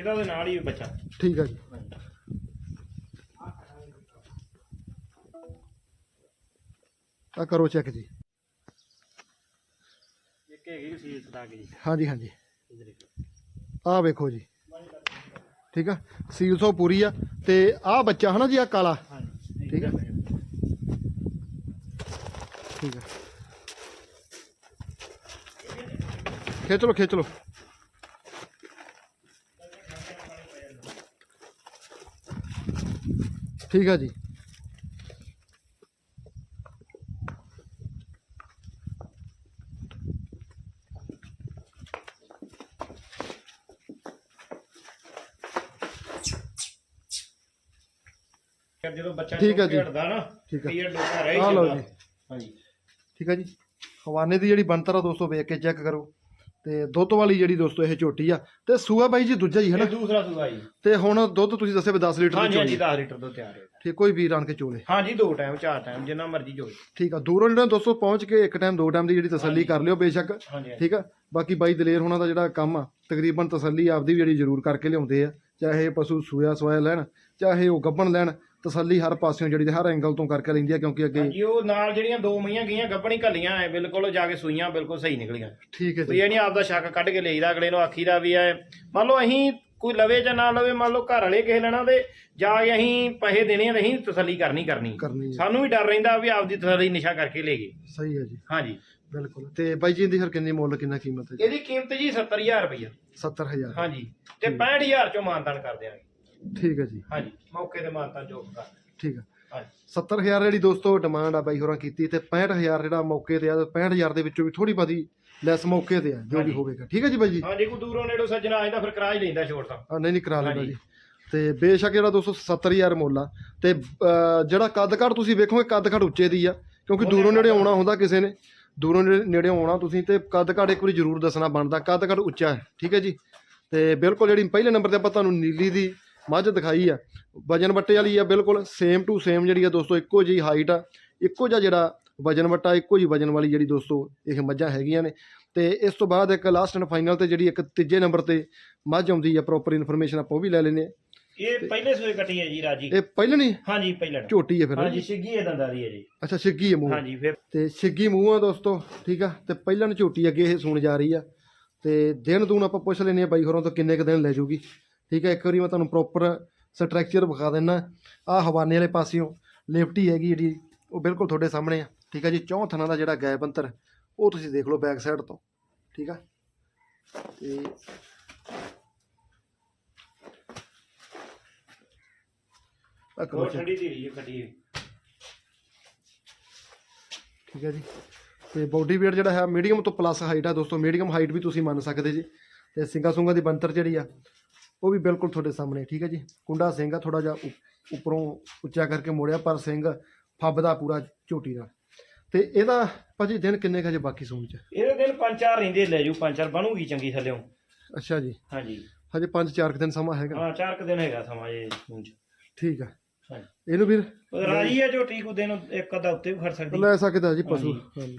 ਇਹਦਾ ਦੇ ਨਾਲ ਹੀ ਬੱਚਾ। ਠੀਕ ਆ ਜੀ। ਆ ਕਰੋ ਚੈੱਕ ਜੀ। ਇੱਕ ਹੈਗੀ ਸੀ ਸਦਾ ਕੇ ਜੀ ਹਾਂਜੀ ਹਾਂਜੀ। ਆਹ ਵੇਖੋ ਜੀ। ਠੀਕ ਆ? ਸੀਲ ਸੋ ਪੂਰੀ ਆ। ਤੇ ਆਹ ਬੱਚਾ ਹਨਾ ਜੀ ਆ ਕਾਲਾ? ਹਾਂਜੀ ਠੀਕ ਆ। ਠੀਕ ਆ। ਖਿੱਚ ਲਓ ਖਿੱਚ ਲਓ। ਠੀਕ ਆ ਜੀ। ਫਿਰ ਜਦੋਂ ਬੱਚਾ ਠੀਕ ਹੈ ਜੀ। ਖੇਡਦਾ ਨਾ ਠੀਕ ਰਹਿ ਲਓ ਜਾਂਦਾ। ਜੀ। ਹਾਂਜੀ। ਠੀਕ ਆ ਜੀ। ਹਵਾਨੇ ਦੀ ਜਿਹੜੀ ਬਣਤਰ ਆ ਦੋਸਤੋ ਵੇਖ ਕੇ ਚੈੱਕ ਕਰੋ। ਤੇ ਦੁੱਧ ਵਾਲੀ ਜਿਹੜੀ ਦੋਸਤੋ ਇਹ ਝੋਟੀ ਆ ਤੇ ਸੂਆ ਬਾਈ ਜੀ ਦੂਜਾ ਹੀ ਹੈ ਨਾ? ਦੂਸਰਾ ਸੂਆ ਜੀ। ਤੇ ਹੁਣ ਦੁੱਧ ਤੁਸੀਂ ਦੱਸਿਆ ਵੀ 10 ਲੀਟਰ ਦੀ ਹਾਂਜੀ ਹਾਂਜੀ ਚੋਲੀ 10 ਲੀਟਰ ਤੋਂ ਤਿਆਰ ਹੈ ਠੀਕ ਕੋਈ ਵੀਰ ਆਣ ਕੇ ਚੋਲੇ। ਹਾਂਜੀ ਦੋ ਟਾਈਮ ਚਾਰ ਟਾਈਮ ਜਿੰਨਾ ਮਰਜ਼ੀ ਜੋ ਠੀਕ ਆ ਦੂਰੋਂ ਜਿਹੜਾ ਦੋਸਤੋ ਪਹੁੰਚ ਕੇ ਇੱਕ ਟਾਈਮ ਦੋ ਟਾਈਮ ਦੀ ਜਿਹੜੀ ਤਸੱਲੀ ਕਰ ਲਿਓ ਬੇਸ਼ੱਕ। ਹਾਂਜੀ ਹਾਂਜੀ। ਠੀਕ ਆ ਬਾਕੀ ਬਾਈ ਦਲੇਰ ਹੋਣਾ ਦਾ ਜਿਹੜਾ ਕੰਮ ਆ ਤਕਰੀਬਨ ਤਸੱਲੀ ਆਪਦੀ ਵੀ ਜਿਹੜੀ ਜ਼ਰੂਰ ਕਰਕੇ ਲਿਆਉਂਦੇ ਆ ਚਾਹੇ ਪਸ਼ੂ ਸੂਆ ਸਵਾਇਆ ਲੈਣ ਚਾਹੇ ਉਹ ਗੱਭਣ ਲੈਣ ਤਸੱਲੀ ਹਰ ਪਾਸਿਓਂ ਜਿਹੜੀ ਹਰ ਐਂਗਲ ਤੋਂ ਕਰਕੇ ਲੈਂਦੀ ਆ ਕਿਉਂਕਿ ਅੱਗੇ ਹਾਂਜੀ ਉਹ ਨਾਲ ਜਿਹੜੀਆਂ ਦੋ ਮਈਆਂ ਗਈਆਂ ਗੱਭਣੀ ਘੱਲੀਆਂ ਐ ਬਿਲਕੁਲ ਜਾ ਕੇ ਸੂਈਆਂ ਬਿਲਕੁਲ ਸਹੀ ਨਿਕਲੀਆਂ। ਠੀਕ ਹੈ ਜੀ। ਇਹ ਨਹੀਂ ਆਪਦਾ ਸ਼ੱਕ ਕੱਢ ਕੇ ਲਈਦਾ ਅਗਲੇ ਨੂੰ ਆਖੀਦਾ ਵੀ ਐ ਮੰਨ ਲਓ ਅਸੀਂ ਕੋਈ ਲਵੇ ਜਾਂ ਨਾ ਲਵੇ ਮੰਨ ਲਓ ਘਰ ਵਾਲੇ ਕਿਸੇ ਲੈਣਾ ਤੇ ਜਾ ਕੇ ਅਸੀਂ ਪੈਸੇ ਦੇਣੇ ਆ ਤੇ ਅਸੀਂ ਤਸੱਲੀ ਕਰਨੀ ਕਰਨੀ। ਕਰਨੀ। ਹੈ ਸਾਨੂੰ ਵੀ ਡਰ ਰਹਿੰਦਾ ਵੀ ਆਪਦੀ ਤਸੱਲੀ ਨਿਸ਼ਾ ਕਰਕੇ ਲੈ ਗਏ। ਸਹੀ ਹੈ ਜੀ। ਹਾਂਜੀ। ਬਿਲਕੁਲ। ਤੇ ਬਾਈ ਜੀ ਦੀ ਫਿਰ ਕਿੰਨੀ ਮੁੱਲ ਕਿੰਨਾ ਕੀਮਤ ਹੈ ਜੀ? ਇਹਦੀ ਕੀਮਤ ਜੀ 70000 ਰੁਪਈਆ। 70000 ਹਾਂਜੀ। ਤੇ 65000 ਚੋਂ ਮਾਨਤਾਨ ਕਰ ਦਿਆਂਗੇ। ਠੀਕ ਹੈ ਜੀ। ਹਾਂਜੀ ਮੌਕੇ ਤੇ ਮਾਨਤਾਨ ਜੋ ਕਰ। ਠੀਕ ਹੈ ਹਾਂਜੀ। 70000 ਜਿਹੜੀ ਦੋਸਤੋ ਡਿਮਾਂਡ ਆ ਬਾਈ ਹੋਰਾਂ ਕੀਤੀ ਤੇ 65000 ਜਿਹੜਾ ਮੌਕੇ ਤੇ ਆ 65000 ਦੇ ਵਿੱਚੋਂ ਵੀ ਥੋੜੀ ਬਾਦੀ ਲੈਸ ਮੌਕੇ ਤੇ ਆ ਜੋ ਵੀ ਹਾਂਜੀ। ਹੋਵੇਗਾ। ਠੀਕ ਹੈ ਜੀ ਬਾਈ ਜੀ? ਹਾਂਜੀ ਕੋਈ ਦੂਰੋਂ ਨੇੜੋਂ ਸੱਜਣਾ ਆਇਂਦਾ ਫਿਰ ਕਿਰਾਇਆ ਹੀ ਲੈਂਦਾ ਛੋੜ ਤਾਂ। ਆ ਨਹੀਂ ਨਹੀਂ ਕਰਾ ਲੈਣਾ ਹਾਂਜੀ। ਜੀ ਤੇ ਬੇਸ਼ੱਕ ਜਿਹੜਾ ਦੋਸਤੋ 70000 ਮੁੱਲ ਆ ਤੇ ਅਹ, ਜਿਹੜਾ ਕੱਦ ਘੜ ਤੁਸੀਂ ਵੇਖੋਗੇ ਕੱਦ ਘੜ ਉੱਚੇ ਦੀ ਆ ਕਿਉਂਕਿ ਦੂਰੋਂ ਨੇੜੇ ਆਉਣਾ ਹੁੰਦਾ ਕਿਸੇ ਨੇ ਦੂਰੋਂ ਨੇੜੇ ਨੇੜੇ ਆਉਣਾ ਤੁਸੀਂ ਤੇ ਕੱਦ ਘੜ ਇੱਕ ਵਾਰੀ ਜ਼ਰੂਰ ਦੱਸਣਾ ਬਣਦਾ ਕੱਦ ਘੜ ਉੱਚਾ ਹੈ। ਠੀਕ ਹੈ ਜੀ? ਤੇ ਬਿਲਕੁਲ ਜਿਹੜੀ ਪਹਿਲੇ ਨੰਬਰ ਤੇ ਆਪਾਂ ਤੁਹਾਨੂੰ ਨੀਲੀ ਦੀ ਮੱਝ ਦਿਖਾਈ ਆ। ਵਜਨ ਵੱਟੇ ਵਾਲੀ ਆ ਬਿਲਕੁਲ ਸੇਮ ਟੂ ਸੇਮ ਜਿਹੜੀ ਆ ਦੋਸਤੋ ਇੱਕੋ ਜਿਹੀ ਹਾਈਟ ਆ। ਇੱਕੋ ਜਿਹਾ ਜਿਹੜਾ ਵਜਨ ਵੱਟਾ ਇੱਕੋ ਜਿਹੀ ਵਜਨ ਵਾਲੀ ਜਿਹੜੀ ਦੋਸਤੋ ਇਹ ਮੱਝਾਂ ਹੈਗੀਆਂ ਨੇ। ਤੇ ਇਸ ਤੋਂ ਬਾਅਦ ਇੱਕ ਲਾਸਟ ਐਂਡ ਫਾਈਨਲ ਤੇ ਜਿਹੜੀ ਇੱਕ ਤੀਜੇ ਨੰਬਰ ਤੇ ਮੱਝ ਆਉਂਦੀ ਆ ਪ੍ਰੋਪਰ ਇਨਫੋਰਮੇਸ਼ਨ ਆਪਾਂ ਉਹ ਵੀ ਲੈ ਲੈਨੇ ਆ। ਇਹ ਪਹਿਲੇ ਸੂਏ ਕੱਟੀ ਹੈ ਜੀ ਰਾਜੀ। ਇਹ ਪਹਿਲਾਂ ਨਹੀਂ? ਹਾਂਜੀ ਪਹਿਲਾਂ ਝੋਟੀ ਹੈ ਫਿਰ ਹਾਂਜੀ ਸਿੱਗੀ ਇਹ ਦੰਦਾਂ ਦੀ ਹੈ ਜੀ। ਅੱਛਾ ਹੈ ਮੂੰਹ। ਹਾਂਜੀ ਫਿਰ ਤੇ ਛਿੱਗੀ ਮੂੰਹ ਆ ਦੋਸਤੋ ਠੀਕ ਆ? ਤੇ ਪਹਿਲਾਂ ਝੋਟੀ ਅੱਗੇ ਇਹ ਸੂਣ ਜਾ ਰਹੀ ਆ। ਤੇ ਦਿਨ ਦੂਣ ਆਪਾਂ ਪੁੱਛ ਲੈਨੇ ਆ ਬਾਈ ਹੋਰਾਂ ਤੋਂ ਕਿੰਨੇ ਕ ਦਿਨ ਲੈ ਜੂਗੀ। ਠੀਕ ਆ ਇੱਕ ਵਾਰੀ ਮੈਂ ਤੁਹਾਨੂੰ ਪ੍ਰੋਪਰ ਸਟਰਕਚਰ ਵਿਖਾ ਦਿੰਨਾ। ਆ ਹਵਾਨੇ ਵਾਲੇ ਪਾਸਿਓਂ ਲਿਫਟੀ ਹੈਗੀ ਜਿਹੜੀ ਉਹ ਬਿਲਕੁਲ ਤੁਹਾਡੇ ਸਾਹਮਣੇ ਆ। ਠੀਕ ਆ ਜੀ ਚੌਂ ਥਣਾ ਦਾ ਜਿਹੜਾ ਗੈਪ ਅੰਤਰ ਉਹ ਤੁਸੀਂ ਦੇਖ ਲਓ ਬੈਕ ਸਾਈਡ ਤੋਂ। ਠੀਕ ਆ? ਤੇ check। ਠੰਡੀ ਧੀਰੀ ਜੀ ਕੱਟੀ ਠੀਕ ਹੈ ਜੀ ਤੇ ਬਾਡੀ weight ਜਿਹੜਾ ਹੈ ਮੀਡੀਅਮ ਤੋਂ ਪਲੱਸ ਹਾਈਟ ਆ ਦੋਸਤੋ। ਮੀਡੀਅਮ ਹਾਈਟ ਵੀ ਤੁਸੀਂ ਮੰਨ ਸਕਦੇ ਜੀ। ਤੇ ਸਿੰਗਾ ਸੁੰਗਾ ਦੀ ਬੰਤਰ ਜਿਹੜੀ ਆ ਉਹ ਵੀ ਬਿਲਕੁਲ ਤੁਹਾਡੇ ਸਾਹਮਣੇ ਠੀਕ ਹੈ ਜੀ? ਕੁੰਡਾ ਸਿੰਘ ਆ ਥੋੜਾ ਜਿਹਾ ਉੱਪਰੋਂ ਉੱਚਾ ਕਰਕੇ ਮੋੜਿਆ ਪਰ ਸਿੰਘ ਫੱਬਦਾ ਪੂਰਾ ਝੋਟੀ ਨਾਲ। ਤੇ ਇਹਦਾ ਭਾਜੀ ਦਿਨ ਕਿੰਨੇ ਕੁ ਹਜੇ ਬਾਕੀ ਸੂਣ ਚ? ਇਹਦੇ ਦਿਨ ਪੰਜ ਚਾਰ ਰਹਿੰਦੇ ਲੈ ਜੂ ਪੰਜ ਚਾਰ ਬਣੂਗੀ ਚੰਗੀ ਥੱਲਿਓ। ਅੱਛਾ ਜੀ। ਹਾਂਜੀ। ਹਜੇ 5-4 ਦਿਨ ਸਮਾਂ ਹੈਗਾ? ਹਾਂ ਚਾਰ ਕੁ ਦਿਨ ਹੈਗਾ ਸਮਾਂ ਇਹ ਪੂੰਝ ਠੀਕ ਆ। ਹਾਂਜੀ। ਇਹਨੂੰ ਵੀਰ ਰਾਜੀ ਹੈ ਝੋਟੀ ਕੋ ਦਿਨ ਇੱਕ ਅੱਧਾ ਉੱਤੇ ਵੀ ਖੜ ਸਕਦੀ। ਲੈ ਸਕਦਾ ਜੀ ਪਸ਼ੂ। ਹਾਂਜੀ। ਹਾਂਜੀ।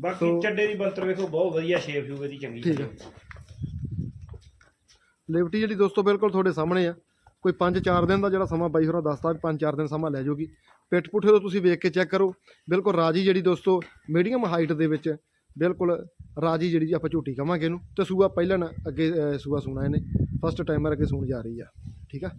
ਬਾਕੀ ਚੱਡੇ ਦੀ ਬੰਤਰ ਵੇਖੋ ਬਹੁਤ ਵਧੀਆ ਸ਼ੇਪ ਸ਼ੂਪ ਇਹਦੀ ਚੰਗੀ ਠੀਕ ਆ। ਲਿਵਟੀ ਜਿਹੜੀ ਦੋਸਤੋ ਬਿਲਕੁਲ ਤੁਹਾਡੇ ਸਾਹਮਣੇ ਆ। ਕੋਈ 5-4 ਦਿਨ ਦਾ ਜਿਹੜਾ ਸਮਾਂ ਬਾਈ ਹੋਰਾਂ ਦੱਸਦਾ ਵੀ 5-4 ਦਿਨ ਸਮਾਂ ਲੈ ਜਾਊਗੀ ਪਿੱਠ ਪੁੱਠੇ ਤੋਂ ਤੁਸੀਂ ਵੇਖ ਕੇ ਚੈੱਕ ਕਰੋ। ਬਿਲਕੁਲ ਰਾਜੀ ਜਿਹੜੀ ਦੋਸਤੋ ਮੀਡੀਅਮ ਹਾਈਟ ਦੇ ਵਿੱਚ ਬਿਲਕੁਲ ਰਾਜੀ ਜਿਹੜੀ ਆਪਾਂ ਝੂਟੀ ਕਵਾਂਗੇ ਇਹਨੂੰ। ਤੇ ਸੂਆ ਪਹਿਲਾਂ ਅੱਗੇ ਸੂਆ ਸੁਣਾ ਇਹਨੇ। ਫਸਟ ਟਾਈਮਰ ਅੱਗੇ ਸੁਣ ਜਾ ਰਹੀ ਆ। ਠੀਕ ਆ?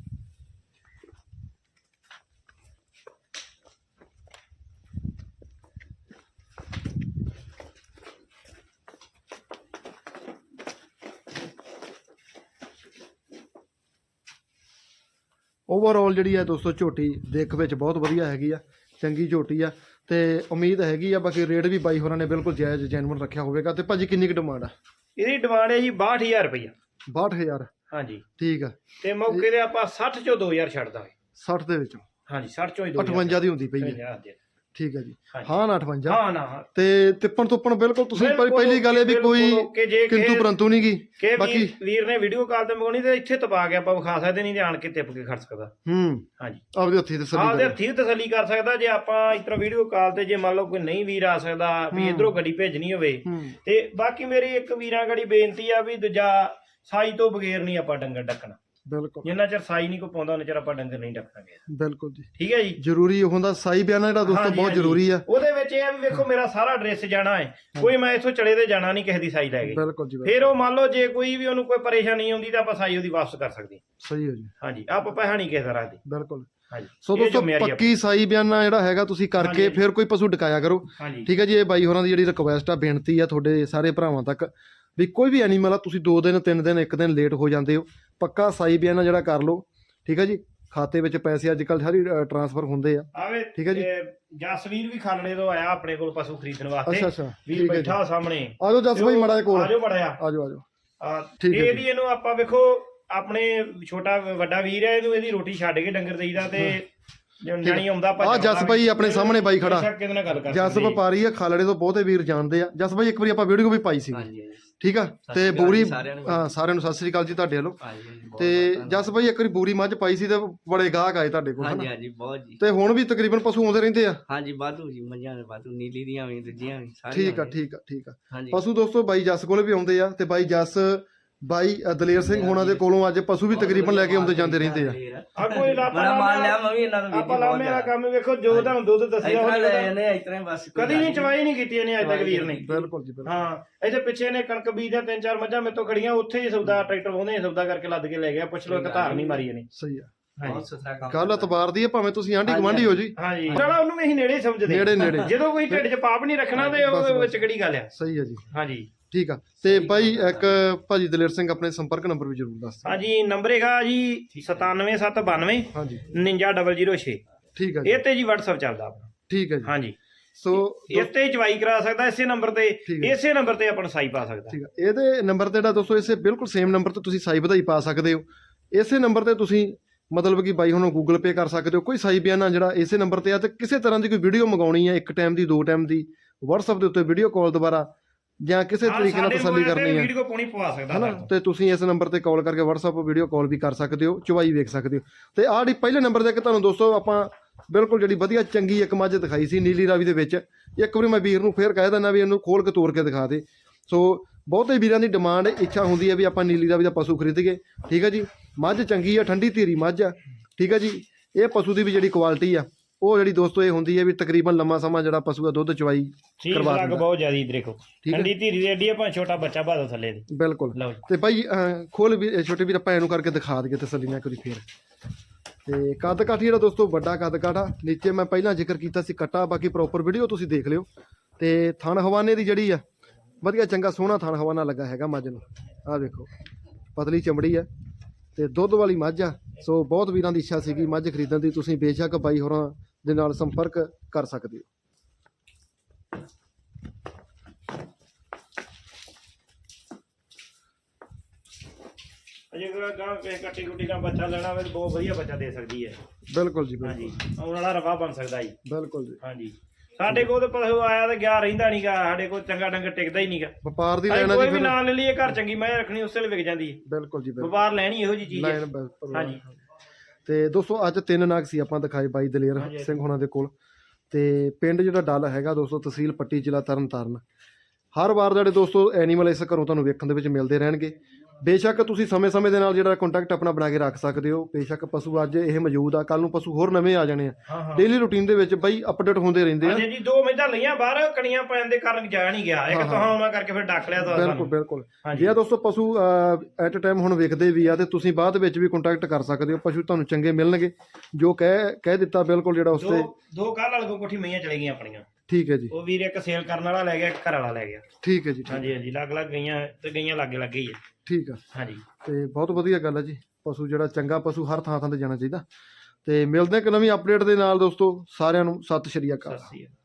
ਓਵਰਆਲ ਜਿਹੜੀ ਹੈ ਦੋਸਤੋ ਝੋਟੀ ਦੇਖ ਵਿੱਚ ਬਹੁਤ ਵਧੀਆ ਹੈਗੀ ਆ ਚੰਗੀ ਝੋਟੀ ਆ ਤੇ ਉਮੀਦ ਹੈਗੀ ਆ ਬਾਕੀ ਰੇਟ ਵੀ ਬਾਈ ਹੋਰਾਂ ਨੇ ਬਿਲਕੁਲ ਜਾਇਜ਼ ਜੈਨੂਨ ਰੱਖਿਆ ਹੋਵੇਗਾ ਤੇ ਭਾਜੀ ਕਿੰਨੀ ਕੁ ਡਿਮਾਂਡ ਆ? ਇਹਦੀ ਡਿਮਾਂਡ ਹੈ ਜੀ 62000 ਰੁਪਇਆ 62000 ਹਾਂਜੀ। ਠੀਕ ਆ। ਤੇ ਮੌਕੇ ਤੇ ਆਪਾਂ 60 ਚੋਂ 2000 ਛੱਡ ਦਾਂਗੇ। 60 ਦੇ ਵਿੱਚੋਂ। ਹਾਂਜੀ 60 ਚੋਂ ਹੀ 2000 58 ਦੀ ਹੁੰਦੀ ਪਈ ਹੈ 50 ਦੇ। ਠੀਕ ਹੈ ਜੀ। ਹਾਂਜੀ। ਹਾਂ ਨਾ 58 ਹਾਂ ਨਾ ਹਾਂ। ਤੇ ਤਿੱਪਣ ਤੁੱਪਣ ਬਿਲਕੁਲ ਤੁਸੀਂ ਪਹਿ- ਬਿਲਕੁਲ ਪਹਿਲੀ ਗੱਲ ਇਹ ਵੀ ਕੋਈ ਬਿਲਕੁਲ okay, ਜੇ ਕਿੰਤੂ ਕਿ- ਪਰੰਤੂ ਨਹੀਂ ਗੀ ਕਿ ਬਾਕੀ ਵੀਰ ਵੀਰ ਨੇ ਵੀਡੀਓ ਕਾਲ ਤੇ ਮੰਗਾਉਣੀ ਤੇ ਇੱਥੇ ਤਪਾ ਕੇ ਆਪਾਂ ਵਿਖਾ ਸਕਦੇ ਨਹੀਂ ਆਣ ਕੇ ਟਿਪ ਕੇ ਖੜ ਸਕਦਾ। ਹੂੰ। ਹਾਂਜੀ। ਆਪਦੇ ਹੱਥੀ ਤੇ ਆਪਦੇ ਸਲੀ ਹੱਥੀਂ ਤਸੱਲੀ ਕਰ ਸਕਦਾ। ਜੇ ਆਪਾਂ ਇਸ ਤਰ੍ਹਾਂ ਵੀਡੀਓ ਕਾਲ ਤੇ ਜੇ ਮੰਨ ਲਓ ਕੋਈ ਨਹੀਂ ਵੀਰ ਆ ਸਕਦਾ ਵੀ ਹੂੰ। ਇਧਰੋਂ ਗੱਡੀ ਭੇਜਣੀ ਹੋਵੇ ਹੂੰ। ਤੇ ਬਾਕੀ ਮੇਰੀ ਇੱਕ ਵੀਰਾਂ ਗੜੀ ਬੇਨਤੀ ਆ ਵੀ ਦੂਜਾ ਸਾਈ ਤੋਂ ਬਗੈਰ ਨਹੀਂ ਆਪਾਂ ਡੰਗਰ ਡੱਕਣਾ। ਬਿਲਕੁਲ। ਜਿੰਨਾ ਚਿਰ ਸਾਈ ਨਹੀਂ ਕੋ ਪਾਉਂਦਾ ਉਹਨਾਂ ਚਿਰ ਆਪਾਂ ਡੰਗਰ ਨਹੀਂ ਡੱਕਾਂਗੇ ਬਿਲਕੁਲ ਜੀ। ਠੀਕ ਹੈ ਜੀ? ਜ਼ਰੂਰੀ ਹੁੰਦਾ ਸਾਈ ਬਿਆਨਾ ਜਿਹੜਾ ਦੋਸਤੋ ਹਾਂਜੀ, ਬਹੁਤ ਹਾਂਜੀ। ਜ਼ਰੂਰੀ ਆ। ਉਹਦੇ ਵਿੱਚ ਇਹ ਆ ਵੀ ਵੇਖੋ ਮੇਰਾ ਸਾਰਾ ਐਡਰੈਸ ਜਾਣਾ ਹੈ। ਕੋਈ ਮੈਂ ਇੱਥੋਂ ਚਲੇ ਤੇ ਜਾਣਾ ਨਹੀਂ ਕਿਸੇ ਦੀ ਸਾਈ ਲੈ ਕੇ। ਬਿਲਕੁਲ ਜੀ ਬਿਲਕੁਲ। ਫਿਰ ਉਹ ਮੰਨ ਲਓ ਜੇ ਕੋਈ ਵੀ ਉਹਨੂੰ ਕੋਈ ਪਰੇਸ਼ਾਨੀ ਆਉਂਦੀ ਤਾਂ ਆਪਾਂ ਸਾਈ ਉਹਦੀ ਵਾਪਸ ਕਰ ਸਕਦੇ ਸਹੀ ਹੈ ਜੀ। ਹਾਂਜੀ ਆਪਾਂ ਪੈਸਾ ਨਹੀਂ ਕਿਸੇ ਦਾ ਰੱਖਦੇ। ਬਿਲਕੁਲ। ਹਾਂਜੀ। ਸੋ ਇਹ ਦੋਸਤੋ ਜ਼ਿੰਮੇਵਾਰੀ। ਪੱਕੀ ਸਾਈ ਬਿਆਨਾ ਜਿਹੜਾ ਹੈਗਾ ਤੁਸੀਂ ਕਰਕੇ ਹਾਂਜੀ। ਫਿਰ ਕੋਈ ਪਸ਼ੂ ਡਕਾਇਆ ਕਰੋ। ਹਾਂਜੀ। ਠੀਕ ਹੈ ਜੀ ਇਹ ਬਾਈ ਹੋਰਾਂ ਦੀ ਜਿਹੜੀ ਰਿਕੁਐਸਟ ਆ ਬੇਨਤੀ ਆ ਤੁਹਾਡੇ ਸਾਰੇ ਭਰਾਵਾਂ ਤੱਕ ਵੀ ਕੋਈ ਵੀ ਐਨੀਮਲ ਆ ਤੁਸੀਂ 2 ਦਿਨ 3 ਦਿਨ 1 ਦਿਨ ਲੇਟ ਹੋ ਜਾਂਦੇ ਹੋ। ਪੱਕਾ ਸਾਈ ਬਿਆਨਾ ਜਿਹੜਾ ਕਰ ਲਓ ਠੀਕ ਹੈ ਜੀ? ਖਾਤੇ ਵਿੱਚ ਪੈਸੇ ਅੱਜ ਕੱਲ੍ਹ ਸਾਰੀ ਟ੍ਰਾਂਸਫਰ ਹੁੰਦੇ ਆ। ਆਵੇ ਠੀਕ ਹੈ ਜੀ। ਜਸਵੀਰ ਵੀ ਖਾਲੜੇ ਤੋਂ ਆਇਆ ਆਪਣੇ ਕੋਲ ਪਸ਼ੂ ਖਰੀਦਣ ਵਾਸਤੇ। ਅੱਛਾ ਵੀਰ ਬੈਠਾ ਸਾਹਮਣੇ। ਆਜੋ ਜਸ ਬਾਈ ਮੜਾ ਕੋਲ। ਆਜੋ ਬੜਿਆ ਆਜੋ ਆਜੋ ਆ ਠੀਕ ਹੈ ਇਹਦੀ ਇਹਨੂੰ ਆਪਾਂ ਵੇਖੋ ਆਪਣੇ ਛੋਟਾ ਵੱਡਾ ਵੀਰ ਹੈ ਇਹਨੂੰ ਇਹਦੀ ਰੋਟੀ ਛੱਡ ਕੇ ਡੰਗਰ ਦੇਈਦਾ ਤੇ ਜਾਣੀ ਆਉਂਦਾ ਆ ਜਸ ਬਾਈ ਆਪਣੇ ਸਾਹਮਣੇ ਬਾਈ ਖੜਾ। ਬੇਸ਼ੱਕ ਕਿਹਦੇ ਨਾਲ ਗੱਲ ਕਰ ਜਸ। ਵਪਾਰੀ ਆ ਖਾਲੜੇ ਤੋਂ ਬਹੁਤੇ ਵੀਰ ਜਾਣਦੇ ਆ। ਜਸ ਬਾਈ ਇੱਕ ਵਾਰੀ ਆਪਾਂ ਵੀਡੀਓ ਵੀ ਪਾਈ ਸੀ। ਹਾਂਜੀ ਠੀਕ ਆ? ਤੇ ਬੂਰੀ ਸਾਰਿਆਂ ਨੂੰ। ਹਾਂ ਸਾਰਿਆਂ ਨੂੰ ਸਤਿ ਸ੍ਰੀ ਅਕਾਲ ਜੀ ਤੁਹਾਡੇ ਵੱਲੋਂ। ਤੇ ਜਸ ਬਾਈ ਇੱਕ ਵਾਰੀ ਬੂਰੀ ਮੱਝ ਪਾਈ ਸੀ ਤੇ ਬੜੇ ਗਾਹਕ ਆਏ ਤੁਹਾਡੇ ਕੋਲ ਹਾਂਜੀ ਹਾਂਜੀ ਬਹੁਤ ਜੀ। ਤੇ ਹੁਣ ਵੀ ਤਕਰੀਬਨ ਪਸ਼ੂ ਆਉਂਦੇ ਰਹਿੰਦੇ ਆ। ਹਾਂਜੀ ਵਾਧੂ ਜੀ ਮੱਝਾਂ ਦੇ ਵਾਧੂ ਨੀਲੀ ਦੀਆਂ ਵੀ ਦੂਜੀਆਂ ਵੀ ਸਾਰੀਆਂ ਠੀਕ ਆ। ਠੀਕ ਆ ਠੀਕ ਆ। ਪਸ਼ੂ ਦੋਸਤੋ ਬਾਈ ਜਸ ਕੋਲ ਵੀ ਆਉਂਦੇ ਆ ਤੇ ਬਾਈ ਜਸ ਬਾਈ ਅ, ਦਲੇਰ ਸਿੰਘ ਹੋਣਾ ਦੇ ਕੋਲੋਂ ਅੱਜ ਪਸ਼ੂ ਵੀ ਤਕਰੀਬਨ ਲੈ ਕੇ ਆਉਂਦੇ ਜਾਂਦੇ ਰਹਿੰਦੇ ਆ। ਆ ਕੋਈ ਲਾਪਾ ਬੜਾ ਮਾਲ ਲਿਆ ਮੈਂ ਵੀ ਇਹਨਾਂ ਨੂੰ ਆਪਾਂ ਲਾਮੇ ਵਾਲਾ ਕੰਮ ਵੇਖੋ ਜੋ ਤੁਹਾਨੂੰ ਦੁੱਧ ਦੱਸਿਆ ਇਤਨਾ ਉਹ ਲੈ ਜਿਹੜਾ- ਜਾਂਦੇ ਇਤਨੇ ਬਸ ਕੋਈ ਕਦੀ ਗੱਲ ਨਹੀਂ ਚਵਾਈ ਨਹੀਂ। ਕੀਤੀ ਇਹਨੇ ਅੱਜ ਤੱਕ ਵੀਰ ਨੇ। ਬਿਲਕੁਲ ਜੀ ਬਿਲਕੁਲ। ਹਾਂ ਇਹਦੇ ਪਿੱਛੇ ਨੇ ਕਣਕ ਬੀਜ ਦੀਆਂ ਤਿੰਨ ਚਾਰ ਮੱਝਾਂ ਮੇਰੇ ਤੋਂ ਖੜੀਆਂ ਉੱਥੇ ਹੀ ਸੌਦਾ ਟਰੈਕਟਰ ਵਾਉਂਦੇ ਸੌਦਾ ਕਰਕੇ ਲੱਦ ਕੇ ਲੈ ਗਿਆ ਪੁੱਛ ਲਓ ਇੱਕ ਧਾਰ ਨਹੀਂ ਮਾਰੀ ਇਹਨੇ। ਸਹੀ ਆ। ਬਹੁਤ ਸੁਥਰਾ ਕੰਮ ਗੱਲ ਇਤਬਾਰ ਦੀ ਆ ਭਾਵੇਂ ਤੁਸੀਂ ਆਂਢੀ ਗਵਾਂਢੀ ਹੋ ਜੀ। ਹਾਂਜੀ। ਚਲੋ ਉਹਨੂੰ ਵੀ ਅਸੀਂ ਨੇੜੇ ਸਮਝਦੇ ਹਾਂ। ਨੇੜੇ ਨੇੜੇ। ਜਦੋਂ ਕੋਈ ਢਿੱਡ 'ਚ ਪਾਪ ਨਹੀਂ ਰੱਖਣਾ ਤੇ ਉਹ। ਵਿੱਚ ਕਿਹੜੀ ਗੱਲ ਆ? ਸਹੀ ਆ ਜੀ। ਹਾਂਜੀ। ਠੀਕ ਆ। ਤੇ ਬਾਈ ਇੱਕ ਭਾਜੀ ਦਲੇਰ ਸਿੰਘ ਆਪਣੇ ਸੰਪਰਕ ਨੰਬਰ ਵੀ ਜ਼ਰੂਰ ਦੱਸ ਦਿਓ। ਹਾਂਜੀ ਨੰਬਰ ਹੈਗਾ ਜੀ 97792 ਹਾਂਜੀ। 99006 ਠੀਕ ਆ ਜੀ। ਇਹ ਤੇ ਜੀ WhatsApp ਚੱਲਦਾ ਆਪਣਾ। ਠੀਕ ਹੈ ਜੀ। ਹਾਂਜੀ। ਸੋ ਇਸ ਤੇ ਚਵਾਈ ਕਰਾ ਸਕਦਾ ਇਸੇ ਨੰਬਰ ਤੇ। ਇਸੇ ਨੰਬਰ ਤੇ ਆਪਣਾ ਸਾਈ ਪਾ ਸਕਦਾ। ਠੀਕ ਆ। ਇਹਦੇ ਨੰਬਰ ਤੇ ਜਿਹੜਾ ਦੋਸਤੋ ਇਸੇ ਬਿਲਕੁਲ ਸੇਮ ਨੰਬਰ ਤੇ ਤੁਸੀਂ ਸਾਈ ਵਧਾਈ ਪਾ ਸਕਦੇ ਹੋ। ਇਸੇ ਨੰਬਰ ਤੇ ਤੁਸੀਂ ਮਤਲਬ ਕਿ ਬਾਈ ਹੁਣ ਗੂਗਲ ਪੇ ਕਰ ਸਕਦੇ ਹੋ। ਕੋਈ ਸਾਈ ਬਿਆਨਾ ਜਿਹੜਾ ਇਸੇ ਨੰਬਰ ਤੇ ਆ ਤੇ ਕਿਸੇ ਤਰ੍ਹਾਂ ਦੀ ਕੋਈ ਵੀਡੀਓ ਮੰਗਾਉਣੀ ਹੈ ਇੱਕ ਟਾਈਮ ਦੀ ਦੋ ਟਾਈਮ ਦੀ WhatsApp ਦੇ ਉੱਤੇ ਵੀਡੀਓ ਕਾਲ ਦੁਬਾਰਾ ਜਾਂ ਕਿਸੇ ਤਰੀਕੇ ਨਾਲ ਤਸੱਲੀ ਕਰਨੀ ਹੈ ਵੀਡੀਓ ਪਾਉਣੀ ਪਵਾ ਸਕਦਾ ਹਨਾ? ਤੇ ਤੁਸੀਂ ਇਸ ਨੰਬਰ ਤੇ ਕਾਲ ਕਰਕੇ WhatsApp ਵੀਡੀਓ ਕਾਲ ਵੀ ਕਰ ਸਕਦੇ ਹੋ ਚੁਵਾਈ ਵੇਖ ਸਕਦੇ ਹੋ। ਤੇ ਆਹ ਜਿਹੜੀ ਪਹਿਲੇ ਨੰਬਰ ਤੇ ਇੱਕ ਤੁਹਾਨੂੰ ਦੋਸਤੋ ਆਪਾਂ ਬਿਲਕੁਲ ਜਿਹੜੀ ਵਧੀਆ ਚੰਗੀ ਇੱਕ ਮੱਝ ਦਿਖਾਈ ਸੀ ਨੀਲੀ ਰਾਵੀ ਦੇ ਵਿੱਚ। ਇੱਕ ਵਾਰੀ ਮੈਂ ਵੀਰ ਨੂੰ ਫੇਰ ਕਹਿ ਦਿੰਦਾ ਵੀ ਇਹਨੂੰ ਖੋਲ ਕੇ ਤੋੜ ਕੇ ਦਿਖਾ ਦੇ। ਸੋ ਬਹੁਤੇ ਵੀਰਾਂ ਦੀ ਡਿਮਾਂਡ ਇੱਛਾ ਹੁੰਦੀ ਹੈ ਵੀ ਆਪਾਂ ਨੀਲੀ ਰਾਵੀ ਦਾ ਪਸ਼ੂ ਖਰੀਦੀਏ। ਠੀਕ ਹੈ ਜੀ? ਮੱਝ ਚੰਗੀ ਆ ਠੰਡੀ ਧੀਰੀ ਮੱਝ ਆ। ਠੀਕ ਹੈ ਜੀ? ਇਹ ਪਸ਼ੂ ਦੀ ਵੀ ਜਿਹੜੀ ਕੁਆਲਿਟੀ ਆ ਉਹ ਜਿਹੜੀ ਦੋਸਤੋ ਇਹ ਹੁੰਦੀ ਹੈ ਵੀ ਤਕਰੀਬਨ ਲੰਮਾ ਸਮਾਂ ਜਿਹੜਾ ਪਸ਼ੂ ਦਾ ਦੁੱਧ ਚਵਾਈ ਚੀਜ਼ ਕਰਵਾ ਲੱਗ ਦਿੰਦਾ। ਬਹੁਤ ਜ਼ਿਆਦੀ ਦੇਖੋ। ਠੀਕ ਹੈ। ਠੰਡੀ ਧੀਰੀ ਦੀ ਐਡੀ ਆ ਭਾਵੇਂ ਛੋਟਾ ਬੱਚਾ ਬਾਦਲ ਥੱਲੇ ਦੇ। ਬਿਲਕੁਲ। ਲਓ ਜੀ। ਤੇ ਭਾਈ ਅਹ, ਖੋਲ ਵੀ ਛੋਟੇ ਵੀਰ ਆਪਾਂ ਇਹਨੂੰ ਕਰਕੇ ਦਿਖਾ ਦਈਏ ਤਸੱਲੀ ਨਾਲ ਕਰੀ ਫੇਰ। ਤੇ ਕੱਦ ਕਾਠ ਜਿਹੜਾ ਦੋਸਤੋ ਵੱਡਾ ਕੱਦ ਕਾਠ ਆ। ਨੀਚੇ ਮੈਂ ਪਹਿਲਾਂ ਜ਼ਿਕਰ ਕੀਤਾ ਸੀ ਕੱਟਾ ਬਾਕੀ ਪ੍ਰੋਪਰ ਵੀਡੀਓ ਤੁਸੀਂ ਦੇਖ ਲਿਓ। ਤੇ ਥਣ ਹਵਾਨੇ ਦੀ ਜਿਹੜੀ ਆ ਵਧੀਆ ਚੰਗਾ ਸੋਹਣਾ ਥਣ ਹਵਾਨਾ ਲੱਗਾ ਹੈਗਾ ਮੱਝ ਨੂੰ। ਆਹ ਵੇਖੋ ਪਤਲੀ ਚਮੜੀ ਆ ਤੇ ਦੁੱਧ ਵਾਲੀ ਮੱਝ ਆ। ਸੋ ਬਹੁਤ ਵੀਰਾਂ ਦੀ ਇੱਛਾ ਸੀਗੀ ਮੱਝ ਖਰੀਦਣ ਦੀ। ਤੁਸੀਂ ਬੇਸ਼ੱਕ ਬਾਈ ਹੋਰਾਂ ਦੇ ਨਾਲ ਸੰਪਰਕ ਕਰ ਸਕਦੇ ਹੋ। ਅਜੇ ਕੋਈ ਗਾਂ ਕਿਸੇ ਕੱਟੀ ਕੁੱਟੀ ਦਾ ਬੱਚਾ ਲੈਣਾ ਹੋਵੇ ਤਾਂ ਬਹੁਤ ਵਧੀਆ ਬੱਚਾ ਦੇ ਸਕਦੀ ਹੈ। ਬਿਲਕੁਲ ਜੀ ਬਿਲਕੁਲ। ਹਾਂਜੀ ਆਉਣ ਵਾਲਾ ਰਵਾ ਬਣ ਸਕਦਾ ਜੀ। ਬਿਲਕੁਲ ਜੀ। ਹਾਂਜੀ। ਸਾਡੇ ਕੋਲ ਤਾਂ ਪਸ਼ੂ ਆਇਆ ਤੇ ਗਿਆ ਰਹਿੰਦਾ ਨਹੀਂਗਾ ਸਾਡੇ ਕੋਲ ਚੰਗਾ ਡੰਗਰ ਟਿਕਦਾ ਹੀ ਨਹੀਂਗਾ ਵਪਾਰ ਦੀ ਲੈਣਾ ਕੋਈ ਜੀ ਵੀ ਫਿਰ। ਨਾਲ ਲੈ ਲਈਏ ਘਰ ਚੰਗੀ ਮੈਂ ਰੱਖਣੀ ਉਸੇ ਵੇਲੇ ਵਿਕ ਜਾਂਦੀ ਹੈ। ਬਿਲਕੁਲ ਜੀ ਬਿਲਕੁਲ। ਵਪਾਰ ਲੈਣੀ ਇਹੋ ਜੀ ਚੀਜ਼ ਹੈ। ਲਾਈਨ ਬਿਲਕੁਲ ਹਾਂਜੀ। ਤੇ ਦੋਸਤੋ ਅੱਜ ਤਿੰਨ ਨਾਗ ਸੀ ਆਪਾਂ ਦਿਖਾਏ ਬਾਈ ਦਲੇਰ। ਸਿੰਘ ਹੋਣਾ ਦੇ ਕੋਲ। ਤੇ ਪਿੰਡ ਜਿਹੜਾ ਡੱਲ ਹੈਗਾ ਦੋਸਤੋ ਤਹਿਸੀਲ ਪੱਟੀ ਜ਼ਿਲ੍ਹਾ ਤਰਨਤਾਰਨ। ਹਰ ਵਾਰ ਜਿਹੜੇ ਦੋਸਤੋ ਐਨੀਮਲ ਇਸ ਘਰੋਂ ਤੁਹਾਨੂੰ ਵੇਖਣ ਦੇ ਵਿੱਚ ਮਿਲਦੇ ਰਹਿਣਗੇ। ਬੇਸ਼ੱਕ ਤੁਸੀਂ ਸਮੇਂ-ਸਮੇਂ ਦੇ ਨਾਲ ਜਿਹੜਾ ਕੰਟੈਕਟ ਆਪਣਾ ਬਣਾ ਕੇ ਰੱਖ ਸਕਦੇ ਹੋ। ਬੇਸ਼ੱਕ ਪਸ਼ੂ ਅੱਜ ਇਹ ਮੌਜੂਦ ਆ ਕੱਲ ਨੂੰ ਪਸ਼ੂ ਹੋਰ ਨਵੇਂ ਆ ਜਾਣੇ ਆ। ਹਾਂ ਹਾਂ। ਡੇਲੀ ਰੂਟੀਨ ਦੇ ਵਿੱਚ ਬਾਈ ਅਪਡੇਟ ਹੁੰਦੇ ਰਹਿੰਦੇ ਆ। ਹਾਂਜੀ ਜੀ ਦੋ ਮੱਝਾਂ ਲਈਆਂ ਬਾਹਰ ਕਣੀਆਂ ਪੈਣ ਦੇ ਕਾਰਨ ਜਾ ਨਹੀਂ ਗਿਆ। ਇੱਕ ਹਾਂ, ਤਾਂ ਉਹਨਾਂ ਕਰਕੇ ਫਿਰ ਡੱਕ ਲਿਆ ਤਾਂ ਬਿਲਕੁਲ ਬਿਲਕੁਲ। ਹਾਂਜੀ। ਜੇ ਆ ਦੋਸਤੋ ਪਸ਼ੂ ਐਟ ਅ ਟਾਈਮ ਹੁਣ ਵੇਖਦੇ ਵੀ ਆ ਤੇ ਤੁਸੀਂ ਬਾਅਦ ਵਿੱਚ ਵੀ ਕੰਟੈਕਟ ਕਰ ਸਕਦੇ ਹੋ। ਪਸ਼ੂ ਤੁਹਾਨੂੰ ਚੰਗੇ ਮਿਲਣਗੇ। ਜੋ ਕਹਿ ਕਹਿ ਦਿੱਤਾ ਬਿਲਕੁਲ ਜਿਹੜਾ ਉਸ ਤੇ ਦੋ ਦੋ ਕੱਲ ਵਾਲੇ ਕੋ ਕੋਠੀ ਮਈਆਂ ਚਲੇ ਗਈਆਂ ਆਪਣੀਆਂ। ਠੀਕ ਹੈ ਜੀ। ਉਹ ਵੀਰ ਇੱਕ ਸੇਲ ਕਰਨ ਵਾਲਾ ਲੈ ਗਿਆ ਇੱਕ ਘਰ ਵਾਲਾ ਲੈ ਗਿਆ। ਠੀਕ ਹੈ ਜੀ ਠੀਕ- ਹਾਂਜੀ ਹਾਂਜੀ ਲੱਗ ਲੱਗ ਗਈਆਂ ਤੇ ਗਈਆਂ ਲਾਗੇ ਲੱਗੇ ਹੀ ਹੈ ਠੀਕ ਆ। ਹਾਂਜੀ। ਤੇ ਬਹੁਤ ਵਧੀਆ ਗੱਲ ਹੈ ਜੀ। ਪਸ਼ੂ ਜਿਹੜਾ ਚੰਗਾ ਪਸ਼ੂ ਹਰ ਥਾਂ ਥਾਂ ਤੇ ਜਾਣਾ ਚਾਹੀਦਾ। ਤੇ ਮਿਲਦੇ ਹਾਂ ਇੱਕ ਨਵੀਂ ਅਪਡੇਟ ਦੇ ਨਾਲ ਦੋਸਤੋ। ਸਾਰਿਆਂ ਨੂੰ ਸਤਿ ਸ਼੍ਰੀ ਅਕਾਲ। ਸਤਿ ਸ੍ਰੀ ਅਕਾਲ।